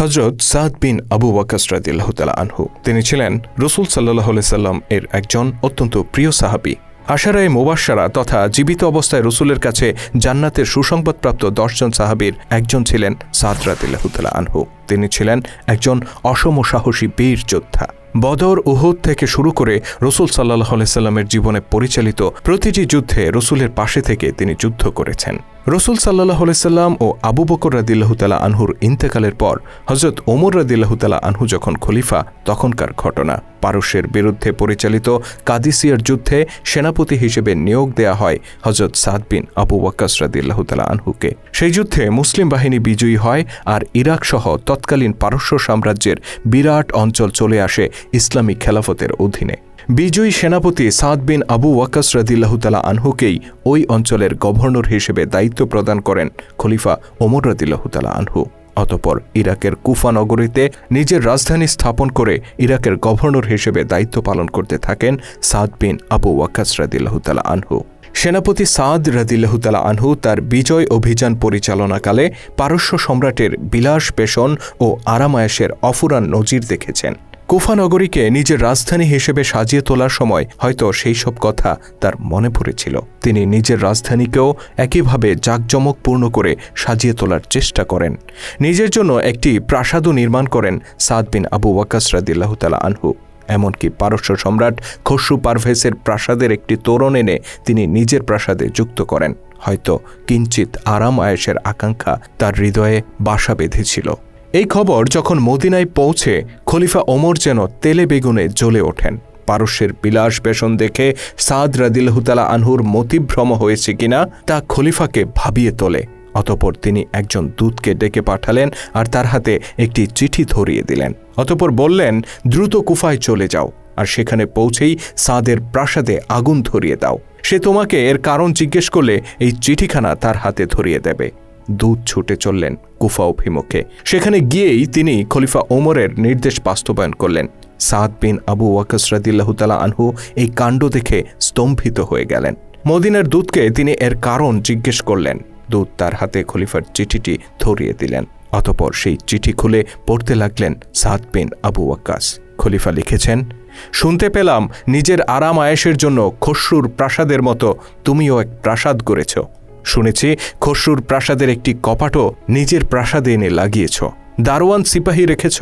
হজরত সাদ বিন আবু ওয়াকাস রাদিল্লাহ তালা আনহু। তিনি ছিলেন রসুল সাল্লাহ সাল্লাম এর একজন অত্যন্ত প্রিয় সাহাবি। আশারায় মোবাসারা তথা জীবিত অবস্থায় রসুলের কাছে জান্নাতের সুসংবাদপ্রাপ্ত দশজন সাহাবীর একজন ছিলেন সাদ রাদিল্লাহুতালা আনহু। তিনি ছিলেন একজন অসম সাহসী বীর যোদ্ধা। বদর উহুদ থেকে শুরু করে রসুল সাল্লাহ সাল্লামের জীবনে পরিচালিত প্রতিটি যুদ্ধে রসুলের পাশে থেকে তিনি যুদ্ধ করেছেন। রসুল সাল্লাহ সাল্লাম ও আবু বকর রাদিল্লাহতালা আনহুর ইন্তেকালের পর হজরত ওমর রাদিল্লাহতালা আনহু যখন খলিফা, তখনকার ঘটনা। পারস্যের বিরুদ্ধে পরিচালিত কাদিসিয়ার যুদ্ধে সেনাপতি হিসেবে নিয়োগ দেয়া হয় হজরত সাদ বিন আবু ওয়াক্কাস রাদিল্লাহতালা আনহুকে। সেই যুদ্ধে মুসলিম বাহিনী বিজয়ী হয় আর ইরাক সহ তৎকালীন পারস্য সাম্রাজ্যের বিরাট অঞ্চল চলে আসে ইসলামী খেলাফতের অধীনে। বিজয়ী সেনাপতি সাদ বিন আবু ওয়াকাস রাদিল্লাহতালা আনহুকেই ওই অঞ্চলের গভর্নর হিসেবে দায়িত্ব প্রদান করেন খলিফা ওমর রাদিল্লাহতালা আনহু। অতপর ইরাকের কুফা নগরীতে নিজের রাজধানী স্থাপন করে ইরাকের গভর্নর হিসেবে দায়িত্ব পালন করতে থাকেন সাদ বিন আবু ওয়াকাস রাদিল্লাহতালা আনহু। সেনাপতি সাদ রাদিল্লাহতালা আনহু তার বিজয় অভিযান পরিচালনাকালে পারস্য সম্রাটের বিলাস পেশন ও আরামায়াসের অফুরান নজির দেখেছেন। কুফা নগরীকে নিজের রাজধানী হিসেবে সাজিয়ে তোলার সময় হয়তো সেই সব কথা তার মনে পড়েছিল। তিনি নিজের রাজধানীকেও একইভাবে জাঁকজমকপূর্ণ করে সাজিয়ে তোলার চেষ্টা করেন। নিজের জন্য একটি প্রাসাদও নির্মাণ করেন সাদ বিন আবু ওয়াকাস রাদিল্লাহতালা আনহু। এমনকি পারস্য সম্রাট খসরু পারভেসের প্রাসাদের একটি তোরণ এনে তিনি নিজের প্রাসাদে যুক্ত করেন। হয়তো কিঞ্চিত আরাম আয়েসের আকাঙ্ক্ষা তার হৃদয়ে বাসা বেঁধেছিল। এই খবর যখন মদিনায় পৌঁছে, খলিফা ওমর যেন তেলে বেগুনে জ্বলে ওঠেন। পারস্যের বিলাস বেশন দেখে সাদ রাদিলহুতালা আনহুর মতিভ্রম হয়েছে কিনা, তা খলিফাকে ভাবিয়ে তোলে। অতপর তিনি একজন দূতকে ডেকে পাঠালেন আর তার হাতে একটি চিঠি ধরিয়ে দিলেন। অতপর বললেন, দ্রুত কুফায় চলে যাও আর সেখানে পৌঁছেই সাদের প্রাসাদে আগুন ধরিয়ে দাও। সে তোমাকে এর কারণ জিজ্ঞেস করলে এই চিঠিখানা তার হাতে ধরিয়ে দেবে। দূত ছুটে চললেন কুফা অভিমুখে। সেখানে গিয়েই তিনি খলিফা ওমরের নির্দেশ বাস্তবায়ন করলেন। সাদ বিন আবু ওয়াকাস রাদিল্লাহতালা আনহু এই কাণ্ড দেখে স্তম্ভিত হয়ে গেলেন। মদিনার দূতকে তিনি এর কারণ জিজ্ঞেস করলেন। দূত তার হাতে খলিফার চিঠিটি ধরিয়ে দিলেন। অতপর সেই চিঠি খুলে পড়তে লাগলেন সাদ বিন আবু ওয়াক্কাস খলিফা লিখেছেন, শুনতে পেলাম, নিজের আরাম আয়েসের জন্য খসরুর প্রাসাদের মতো তুমিও এক প্রাসাদ করেছ শুনেছি, খসরুর প্রাসাদের একটি কপাটও নিজের প্রাসাদে এনে লাগিয়েছ। দারোয়ান সিপাহী রেখেছ।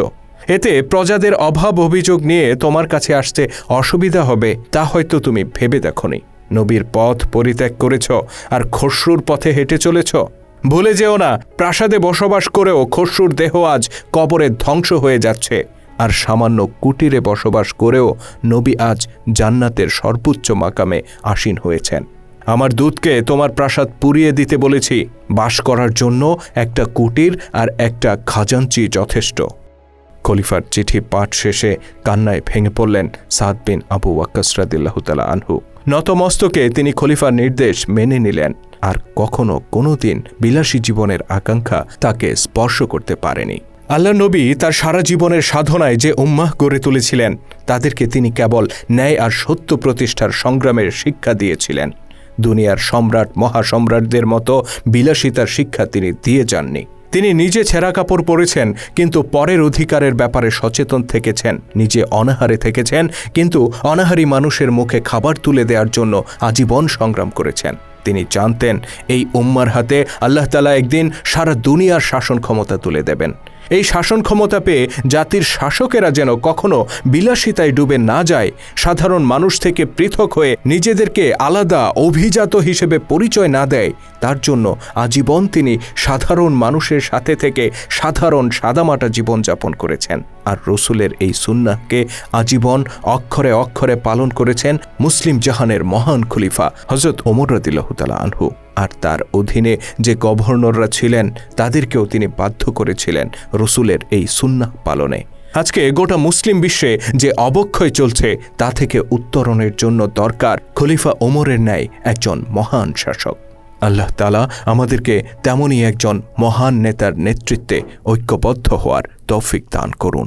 এতে প্রজাদের অভাব অভিযোগ নিয়ে তোমার কাছে আসতে অসুবিধা হবে, তা হয়তো তুমি ভেবে দেখনি। নবীর পথ পরিত্যাগ করেছ আর খসরুর পথে হেঁটে চলেছ। ভুলে যেও না, প্রাসাদে বসবাস করেও খসরুর দেহ আজ কবরে ধ্বংস হয়ে যাচ্ছে। আর সামান্য কুটিরে বসবাস করেও নবী আজ জান্নাতের সর্বোচ্চ মাকামে আসীন হয়েছেন। আমার দূতকে তোমার প্রাসাদ পুড়িয়ে দিতে বলেছি। বাস করার জন্য একটা কুটির আর একটা খাজাঞ্চি যথেষ্ট। খলিফার চিঠি পাঠ শেষে কান্নায় ভেঙে পড়লেন সাদ বিন আবু ওয়াক্কাসরাদিল্লাহতালা আনহু। নতমস্তকে তিনি খলিফার নির্দেশ মেনে নিলেন আর কখনো কোনোদিন বিলাসী জীবনের আকাঙ্ক্ষা তাকে স্পর্শ করতে পারেনি। আল্লাহ নবী তার সারা জীবনের সাধনায় যে উম্মাহ গড়ে তুলেছিলেন, তাদেরকে তিনি কেবল ন্যায় আর সত্য প্রতিষ্ঠার সংগ্রামের শিক্ষা দিয়েছিলেন। দুনিয়ার সম্রাট, মহাসম্রাটদের মতো বিলাসিতার শিক্ষা তিনি দিয়ে যাননি। তিনি নিজে ছেঁড়া কাপড় পরেছেন, কিন্তু পরের অধিকারের ব্যাপারে সচেতন থেকেছেন, নিজে অনাহারে থেকেছেন, কিন্তু অনাহারী মানুষের মুখে খাবার তুলে দেওয়ার জন্য আজীবন সংগ্রাম করেছেন। তিনি জানতেন, এই উম্মার হাতে আল্লাহ তালা একদিন সারা দুনিয়ার শাসন ক্ষমতা তুলে দেবেন। এই শাসন ক্ষমতা পেয়ে জাতির শাসকেরা যেন কখনো বিলাসিতায় ডুবে না যায়, সাধারণ মানুষ থেকে পৃথক হয়ে নিজেদেরকে আলাদা অভিজাত হিসেবে পরিচয় না দেয়, তার জন্য আজীবন তিনি সাধারণ মানুষের সাথে থেকে সাধারণ সাদামাটা জীবনযাপন করেছেন। আর রসুলের এই সুন্নাহকে আজীবন অক্ষরে অক্ষরে পালন করেছেন মুসলিম জাহানের মহান খলিফা হজরত ওমর রদিল্লাহতালা আনহু। আর তার অধীনে যে গভর্নররা ছিলেন, তাদেরকেও তিনি বাধ্য করেছিলেন রসুলের এই সুন্নাহ পালনে। আজকে গোটা মুসলিম বিশ্বে যে অবক্ষয় চলছে, তা থেকে উত্তরণের জন্য দরকার খলিফা ওমরের ন্যায় একজন মহান শাসক। আল্লাহ তালা আমাদেরকে তেমনই একজন মহান নেতার নেতৃত্বে ঐক্যবদ্ধ হওয়ার তৌফিক দান করুন।